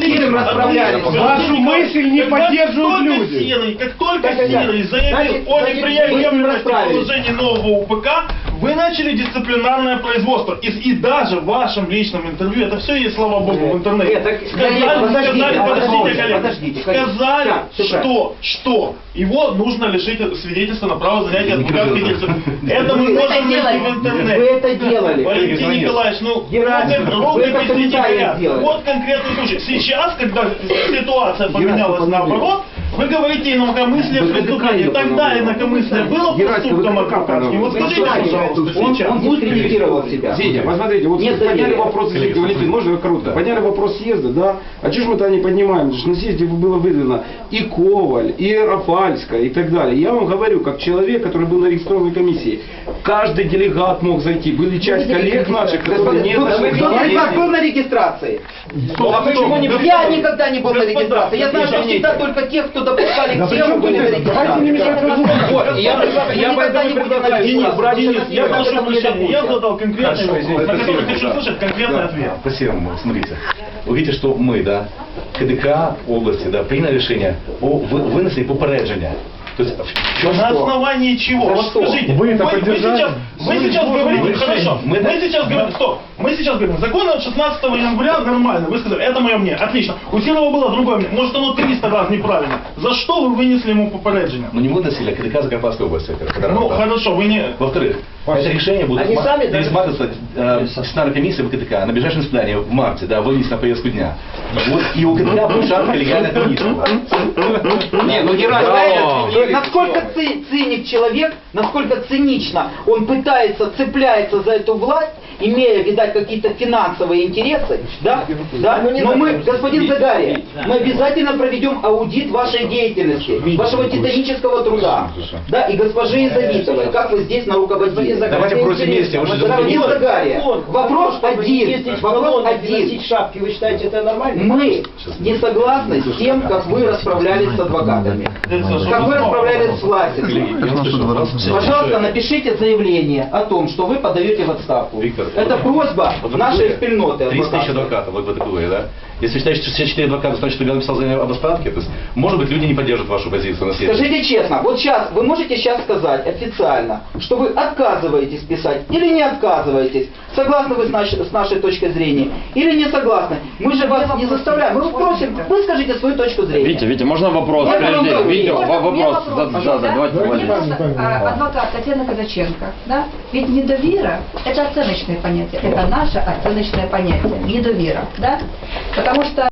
ним расправлялись. Вашу мысль не поддерживают люди. Серый, как только Так, так. заявил Значит, о неприемлемости положения нового УПК, вы начали дисциплинарное производство. И, и даже в вашем личном интервью, это все есть, слава богу, в интернете. Нет, так, сказали, Леонид, подождите, сказали, подождите, подождите, коллеги, подождите, сказали, всё что, что его нужно лишить свидетельства на право занятия адвокатской деятельности. Это мы Вы можем найти в Вы интернете. это делали. Валентин Николаевич, ну, ровно- вы без. Вот конкретный случай. Сейчас, когда ситуация поменялась наоборот, вы говорите инакомыслие Вы преступление. Тогда инакомыслие было проступком адвокатским. Вот Вы скажите, пожалуйста, он, сейчас. он дискредитировал себя. Зиня, посмотрите, вот Нет подняли доверия. вопрос, Валентин, можно коротко? Подняли вопрос съезда, да? А чего ж мы тогда не поднимаем? Потому что на съезде было выдвинуто и Коваль, и Рафальская, и так далее. Я вам говорю, как человек, который был на регистрационной комиссии, каждый делегат мог зайти. Были часть коллег наших, которые не вы- Кто был на регистрации? А почему не Я никогда не был на регистрации. Я знаю, что всегда только тех, кто допускали Да тему, были регистрации. Вот, я я поэтому предлагаю- Денис, регистрации. Денис, я прошу прощения, я задал конкретный вопрос, на который хочу слышать конкретный ответ. Спасибо, смотрите. Вы видите, что мы, да, КДК области, да, приняли решение о вынесли попередження. То есть в чем На что? основании чего? За Вот что? скажите, Вы это вы поддержали? сейчас, вы сейчас говорите, Мы хорошо, мы, Мы- сейчас говорим, стоп, мы сейчас говорим, закон от 16 января нормально, вы сказали, это мое мнение, отлично. У Серова было другое мнение, может оно 300 раз неправильно. За что вы вынесли ему попереджение? Ну не мы выносили, а КДК Закарпатской области. Ну, хорошо, вы не... Во-вторых, это решение будет Они ма- сами пересматриваться э, дисциплинарной комиссией в КДК на ближайшем заседании в марте, да, вынести на повестку дня. Вот, и у КДК будет шаг коллегиальной комиссии. Не, ну Герасим, насколько ци- циник человек, насколько цинично он пытается, цепляется за эту власть, имея, видать, какие-то финансовые интересы, да, да, но мы, господин Загария, мы обязательно проведем аудит вашей деятельности, вашего титанического труда, да, и госпожи Изавитовой, как вы здесь на руководителе. Давайте бросим вместе, вы что, Господин? Загария, вопрос один, вопрос один. шапки, вы считаете это нормально? Мы не согласны с тем, как вы расправлялись с адвокатами, как вы расправлялись с властью. Пожалуйста, напишите заявление о том, что вы подаете в отставку. Виктор, Это просьба вы нашей спільноти 30 тысяч адвокатской. адвокатов, вот в этой категории, да? Если считаете, что 64 адвоката достаточно, что я написал заявление об отставке, то есть, может быть, люди не поддержат вашу позицию на съезде. Скажите честно, вот сейчас, вы можете сейчас сказать официально, что вы отказываетесь писать или не отказываетесь? Согласны вы с нашей, с нашей точкой зрения или не согласны? Мы же вас не заставляем, мы просим, вы скажите свою точку зрения. Витя, Витя, можно вопрос? Я Прежде, вопрос. Витя, Можно? во- У меня вопрос. Да, да, да, давайте, просто, а, адвокат Татьяна Казаченко, да? Ведь недовера – это оценочное понятие, это наше оценочное понятие, недовера, да? Потому что